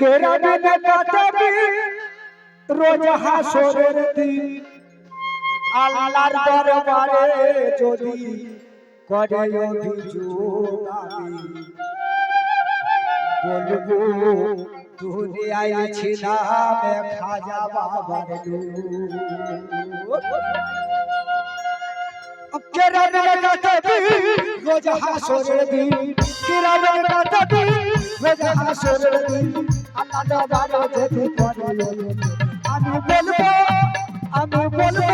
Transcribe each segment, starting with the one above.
কেরামে কাটাবি রোজ হাসরের দিন। আল্লাহর দরবারে যদি করে অভিযোগ আমি, বলব দূরে আইছিলাম খাজা বাবার কেরামে কাটাবি রোজ হাসরের দিন। কেরামে কাটাবি রোজ হাসরের দিন। আমি বলব আমি বলব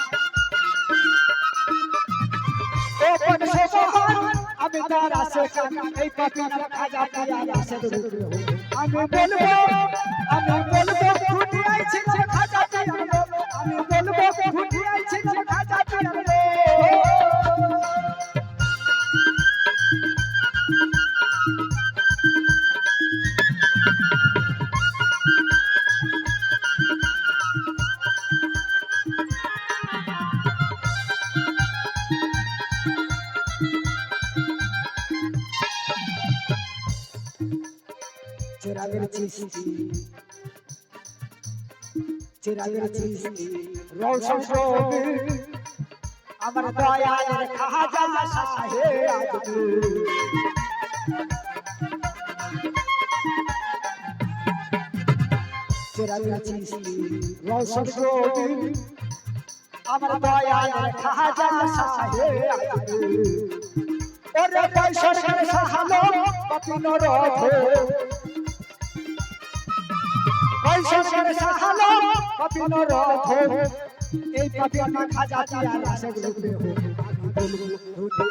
আশে কান এই পাপি খাজা পিয়ার রুকলো আমি বলব আমি বলব চেরাগের চিস্তি চেরাগের চিস্তি রৌশন কবি আমার দয়ালের খাজা সাহে আজমি চেরাগের চিস্তি রৌশন কবি আমার দয়ালের খাজা সাহে আজমি ওরে পয়সার সাহালো পাপিন রথে পয়সা করে সাহালো পাপিন রথ এই খাজা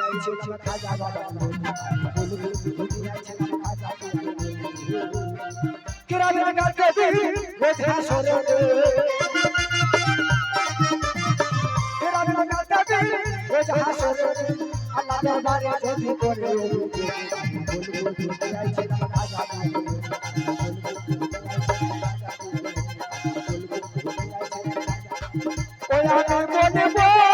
আইছে না খাজা বাবা আইছে না খাজা কিরামে গাতে দি ওঠা সরে কিরামে গাতে দি ওঠা সরে আল্লাহ দরবারে যদি করে বলব হুটি